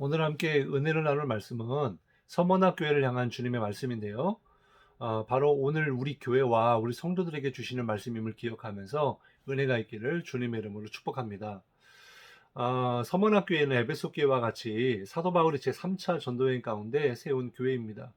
오늘 함께 은혜를 나눌 말씀은 서머나 교회를 향한 주님의 말씀인데요. 어, 바로 오늘 우리 교회와 우리 성도들에게 주시는 말씀임을 기억하면서 은혜가 있기를 주님의 이름으로 축복합니다. 어, 서머나 교회는 에베소 교회와 같이 사도 바울이 제 3차 전도 여행 가운데 세운 교회입니다.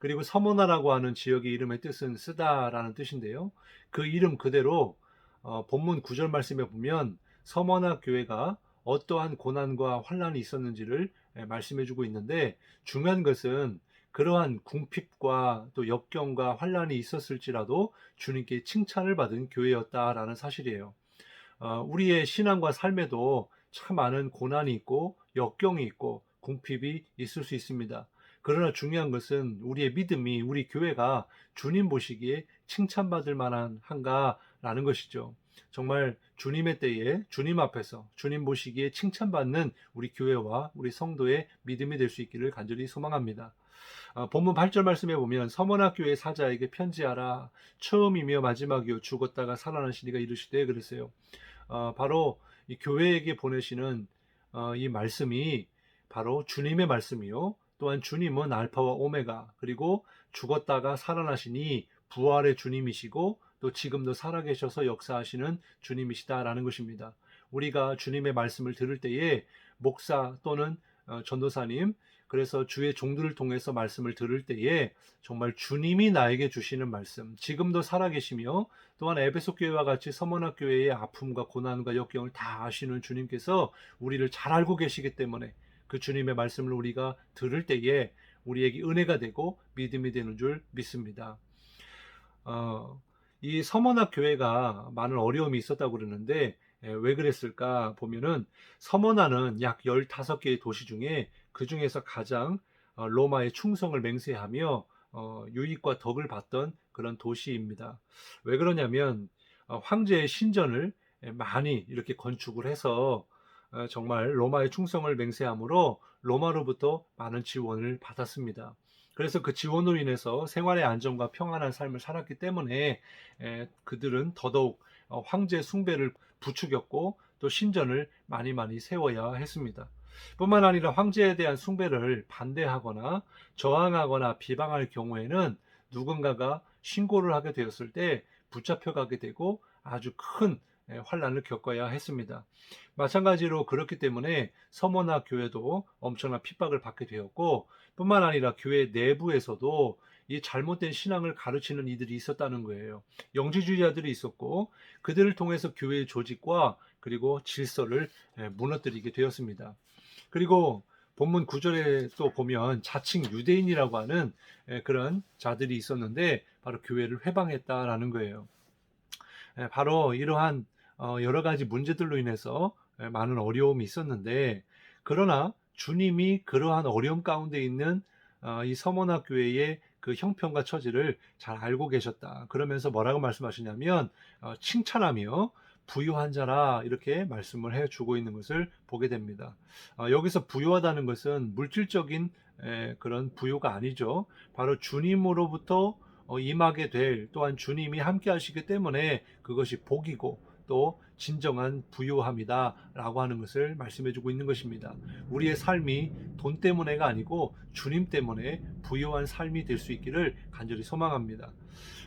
그리고 서머나라고 하는 지역의 이름의 뜻은 쓰다라는 뜻인데요. 그 이름 그대로 어, 본문 9절 말씀에 보면 서머나 교회가 어떠한 고난과 환란이 있었는지를 예, 말씀해주고 있는데 중요한 것은 그러한 궁핍과 또 역경과 환란이 있었을지라도 주님께 칭찬을 받은 교회였다라는 사실이에요. 어, 우리의 신앙과 삶에도 참 많은 고난이 있고 역경이 있고 궁핍이 있을 수 있습니다. 그러나 중요한 것은 우리의 믿음이 우리 교회가 주님 보시기에 칭찬받을 만한 한가라는 것이죠. 정말 주님의 때에 주님 앞에서 주님 보시기에 칭찬받는 우리 교회와 우리 성도의 믿음이 될 수 있기를 간절히 소망합니다. 아, 본문 8절 말씀에 보면 교회 사자에게 편지하라 처음이며 마지막이요 죽었다가 살아나시니가 이르시되 그랬어요. 어, 바로 이 교회에게 보내시는 어, 이 말씀이 바로 주님의 말씀이요. 또한 주님은 알파와 오메가 그리고 죽었다가 살아나시니 부활의 주님이시고 또 지금도 살아계셔서 역사하시는 주님이시다라는 것입니다. 우리가 주님의 말씀을 들을 때에 목사 또는 어, 전도사님 그래서 주의 종들을 통해서 말씀을 들을 때에 정말 주님이 나에게 주시는 말씀, 지금도 살아계시며 또한 에베소 교회와 같이 서머나 교회의 아픔과 고난과 역경을 다 아시는 주님께서 우리를 잘 알고 계시기 때문에 그 주님의 말씀을 우리가 들을 때에 우리에게 은혜가 되고 믿음이 되는 줄 믿습니다. 어, 이 서머나 교회가 많은 어려움이 있었다고 그러는데 예, 왜 그랬을까 보면은 서머나는 약 15개의 도시 중에 그 중에서 가장 어, 로마의 충성을 맹세하며 어, 유익과 덕을 받던 그런 도시입니다. 왜 그러냐면 어, 황제의 신전을 많이 이렇게 건축을 해서 어, 정말 로마의 충성을 맹세함으로 로마로부터 많은 지원을 받았습니다. 그래서 그 지원으로 인해서 생활의 안정과 평안한 삶을 살았기 때문에 에, 그들은 더더욱 어, 황제 숭배를 부추겼고 또 신전을 많이 많이 세워야 했습니다. 뿐만 아니라 황제에 대한 숭배를 반대하거나 저항하거나 비방할 경우에는 누군가가 신고를 하게 되었을 때 붙잡혀 가게 되고 아주 큰 예, 환란을 겪어야 했습니다. 마찬가지로 그렇기 때문에 서머나 교회도 엄청난 핍박을 받게 되었고 뿐만 아니라 교회 내부에서도 이 잘못된 신앙을 가르치는 이들이 있었다는 거예요. 영지주의자들이 있었고 그들을 통해서 교회의 조직과 그리고 질서를 예, 무너뜨리게 되었습니다. 그리고 본문 9절에 또 보면 자칭 유대인이라고 하는 예, 그런 자들이 있었는데 바로 교회를 회방했다라는 거예요. 예, 바로 이러한 어, 여러 가지 문제들로 인해서 예, 많은 어려움이 있었는데 그러나 주님이 그러한 어려움 가운데 있는 어, 이 서머나 교회의 그 형편과 처지를 잘 알고 계셨다. 그러면서 뭐라고 말씀하시냐면 어, 칭찬하며 부유한 자라 이렇게 말씀을 해주고 있는 것을 보게 됩니다. 여기서 부유하다는 것은 물질적인 그런 부유가 아니죠. 바로 주님으로부터 임하게 될 또한 주님이 함께 하시기 때문에 그것이 복이고 또 진정한 부유함이다 라고 하는 것을 말씀해 주고 있는 것입니다. 우리의 삶이 돈 때문에가 아니고 주님 때문에 부유한 삶이 될 수 있기를 간절히 소망합니다.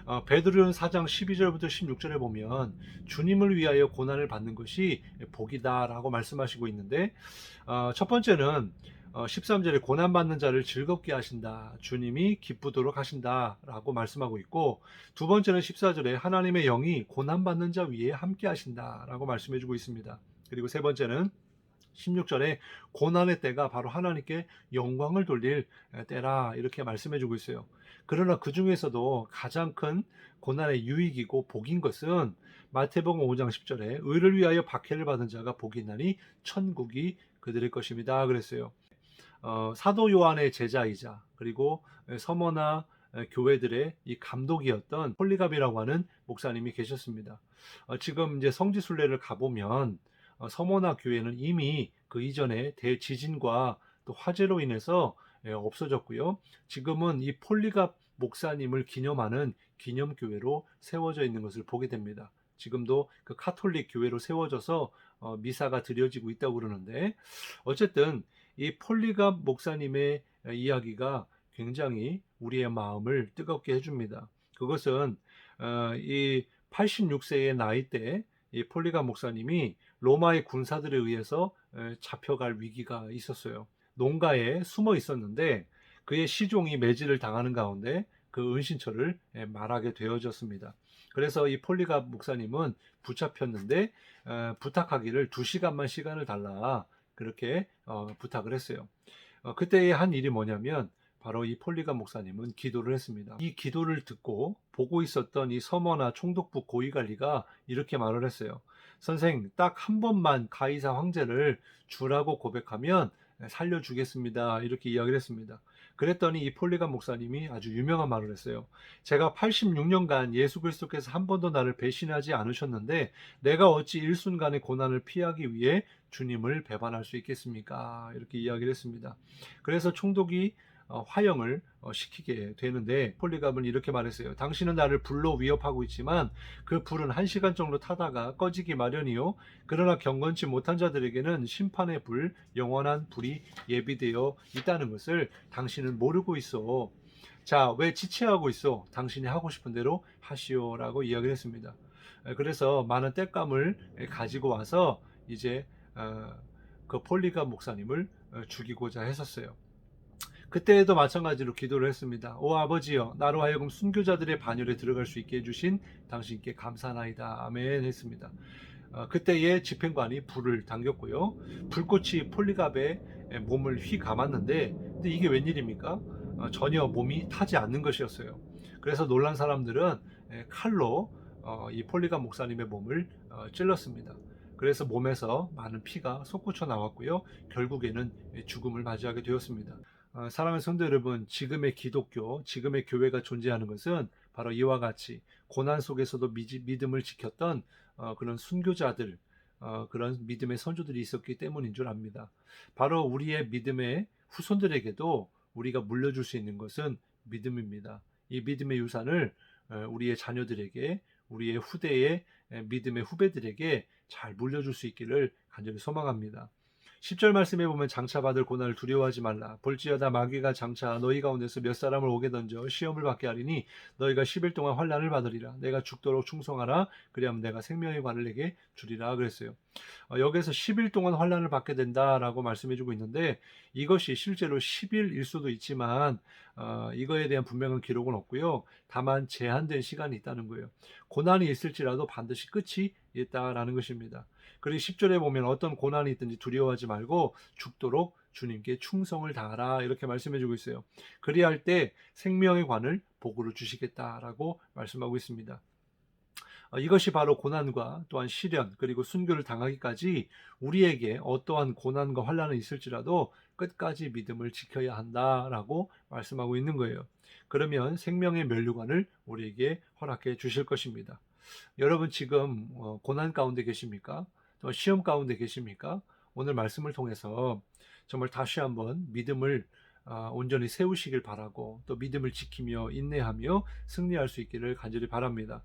어, 베드로는 4장 12절부터 16절에 보면 주님을 위하여 고난을 받는 것이 복이다 라고 말씀하시고 있는데 어, 첫 번째는 13절에 어, 고난받는 자를 즐겁게 하신다. 주님이 기쁘도록 하신다. 라고 말씀하고 있고, 두 번째는 14절에 하나님의 영이 고난받는 자 위에 함께 하신다. 라고 말씀해 주고 있습니다. 그리고 세 번째는 16절에 고난의 때가 바로 하나님께 영광을 돌릴 때라. 이렇게 말씀해 주고 있어요. 그러나 그 중에서도 가장 큰 고난의 유익이고 복인 것은 마태복음 5장 10절에 의를 위하여 박해를 받은 자가 복이 나니 천국이 그들의 것입니다. 그랬어요. 어, 사도 요한의 제자이자 그리고 서머나 교회들의 이 감독이었던 폴리갑이라고 하는 목사님이 계셨습니다. 어, 지금 이제 성지 순례를 가보면 어, 서머나 교회는 이미 그 이전에 대지진과 또 화재로 인해서 예, 없어졌고요. 지금은 이 폴리갑 목사님을 기념하는 기념교회로 세워져 있는 것을 보게 됩니다. 지금도 그 카톨릭 교회로 세워져서 어, 미사가 드려지고 있다고 그러는데 어쨌든 이 폴리갑 목사님의 이야기가 굉장히 우리의 마음을 뜨겁게 해줍니다. 그것은 어, 이 86세의 나이 때 이 폴리갑 목사님이 로마의 군사들에 의해서 에, 잡혀갈 위기가 있었어요. 농가에 숨어 있었는데 그의 시종이 매질을 당하는 가운데 그 은신처를 에, 말하게 되어졌습니다. 그래서 이 폴리갑 목사님은 붙잡혔는데 어, 부탁하기를 두 시간만 시간을 달라 그렇게 어, 부탁을 했어요. 어, 그때의 한 일이 뭐냐면 바로 이 폴리갑 목사님은 기도를 했습니다. 이 기도를 듣고 보고 있었던 이 서머나 총독부 고위관리가 이렇게 말을 했어요. 선생, 딱 한 번만 가이사 황제를 주라고 고백하면 살려주겠습니다. 이렇게 이야기를 했습니다. 그랬더니 이 폴리갑 목사님이 아주 유명한 말을 했어요. 제가 86년간 예수 그리스도께서 한 번도 나를 배신하지 않으셨는데 내가 어찌 일순간의 고난을 피하기 위해 주님을 배반할 수 있겠습니까? 이렇게 이야기를 했습니다. 그래서 총독이 어, 화형을 어, 시키게 되는데 폴리갑은 이렇게 말했어요. 당신은 나를 불로 위협하고 있지만 그 불은 한 시간 정도 타다가 꺼지기 마련이요. 그러나 경건치 못한 자들에게는 심판의 불, 영원한 불이 예비되어 있다는 것을 당신은 모르고 있어. 자, 왜 지체하고 있어? 당신이 하고 싶은 대로 하시오라고 이야기를 했습니다. 그래서 많은 땔감을 가지고 와서 이제 어, 그 폴리갑 목사님을 죽이고자 했었어요. 그때에도 마찬가지로 기도를 했습니다. 오 아버지여 나로 하여금 순교자들의 반열에 들어갈 수 있게 해주신 당신께 감사나이다. 아멘 했습니다. 어, 그때에 집행관이 불을 당겼고요. 불꽃이 폴리갑의 몸을 휘 감았는데 근데 이게 웬일입니까? 어, 전혀 몸이 타지 않는 것이었어요. 그래서 놀란 사람들은 에, 칼로 어, 이 폴리갑 목사님의 몸을 어, 찔렀습니다. 그래서 몸에서 많은 피가 솟구쳐 나왔고요. 결국에는 죽음을 맞이하게 되었습니다. 어, 사랑하는 성도 여러분, 지금의 기독교, 지금의 교회가 존재하는 것은 바로 이와 같이 고난 속에서도 믿음을 지켰던 어, 그런 순교자들, 어, 그런 믿음의 선조들이 있었기 때문인 줄 압니다. 바로 우리의 믿음의 후손들에게도 우리가 물려줄 수 있는 것은 믿음입니다. 이 믿음의 유산을 우리의 자녀들에게, 우리의 후대의 믿음의 후배들에게 잘 물려줄 수 있기를 간절히 소망합니다. 10절 말씀에 보면 장차 받을 고난을 두려워하지 말라. 볼지어다 마귀가 장차 너희 가운데서 몇 사람을 오게 던져 시험을 받게 하리니 너희가 10일 동안 환란을 받으리라. 내가 죽도록 충성하라. 그리하면 내가 생명의 관을 내게 주리라 그랬어요. 어, 여기서 10일 동안 환란을 받게 된다라고 말씀해 주고 있는데 이것이 실제로 10일일 수도 있지만 어, 이거에 대한 분명한 기록은 없고요. 다만 제한된 시간이 있다는 거예요. 고난이 있을지라도 반드시 끝이 있다라는 것입니다. 그리고 10절에 보면 어떤 고난이 있든지 두려워하지 말고 죽도록 주님께 충성을 다하라 이렇게 말씀해 주고 있어요. 그리할 때 생명의 관을 복으로 주시겠다라고 말씀하고 있습니다. 어, 이것이 바로 고난과 또한 시련 그리고 순교를 당하기까지 우리에게 어떠한 고난과 환란이 있을지라도 끝까지 믿음을 지켜야 한다라고 말씀하고 있는 거예요. 그러면 생명의 면류관을 우리에게 허락해 주실 것입니다. 여러분 지금 어, 고난 가운데 계십니까? 또 시험 가운데 계십니까? 오늘 말씀을 통해서 정말 다시 한번 믿음을 어, 온전히 세우시길 바라고 또 믿음을 지키며 인내하며 승리할 수 있기를 간절히 바랍니다.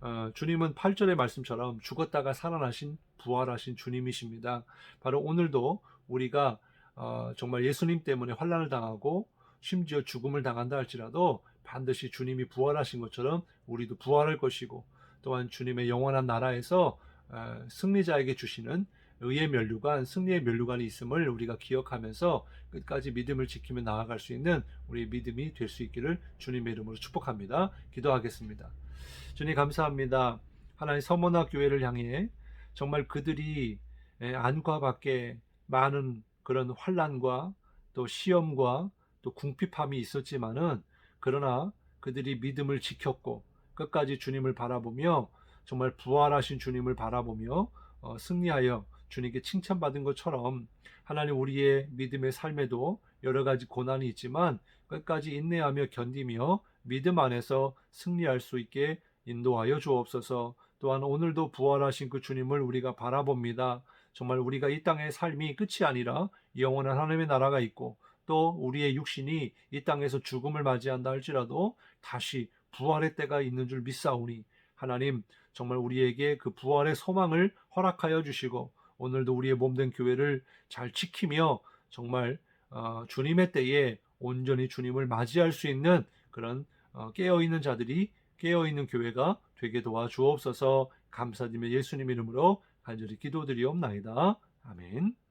어, 주님은 8절의 말씀처럼 죽었다가 살아나신 부활하신 주님이십니다. 바로 오늘도 우리가 어, 정말 예수님 때문에 환란을 당하고 심지어 죽음을 당한다 할지라도 반드시 주님이 부활하신 것처럼 우리도 부활할 것이고 또한 주님의 영원한 나라에서 어, 승리자에게 주시는 의의 면류관, 승리의 면류관이 있음을 우리가 기억하면서 끝까지 믿음을 지키며 나아갈 수 있는 우리의 믿음이 될 수 있기를 주님의 이름으로 축복합니다. 기도하겠습니다. 주님 감사합니다. 하나님 서머나 교회를 향해 정말 그들이 안과 밖에 많은 그런 환란과 또 시험과 또 궁핍함이 있었지만은 그러나 그들이 믿음을 지켰고 끝까지 주님을 바라보며 정말 부활하신 주님을 바라보며 어, 승리하여 주님께 칭찬받은 것처럼 하나님 우리의 믿음의 삶에도 여러 가지 고난이 있지만 끝까지 인내하며 견디며 믿음 안에서 승리할 수 있게 인도하여 주옵소서. 또한 오늘도 부활하신 그 주님을 우리가 바라봅니다. 정말 우리가 이 땅의 삶이 끝이 아니라 영원한 하나님의 나라가 있고 또 우리의 육신이 이 땅에서 죽음을 맞이한다 할지라도 다시 부활의 때가 있는 줄 믿사오니 하나님 정말 우리에게 그 부활의 소망을 허락하여 주시고 오늘도 우리의 몸된 교회를 잘 지키며 정말 어, 주님의 때에 온전히 주님을 맞이할 수 있는 그런 어, 깨어 있는 자들이 깨어 있는 교회가 되게 도와주옵소서 감사드리며 예수님 이름으로 간절히 기도드리옵나이다. 아멘.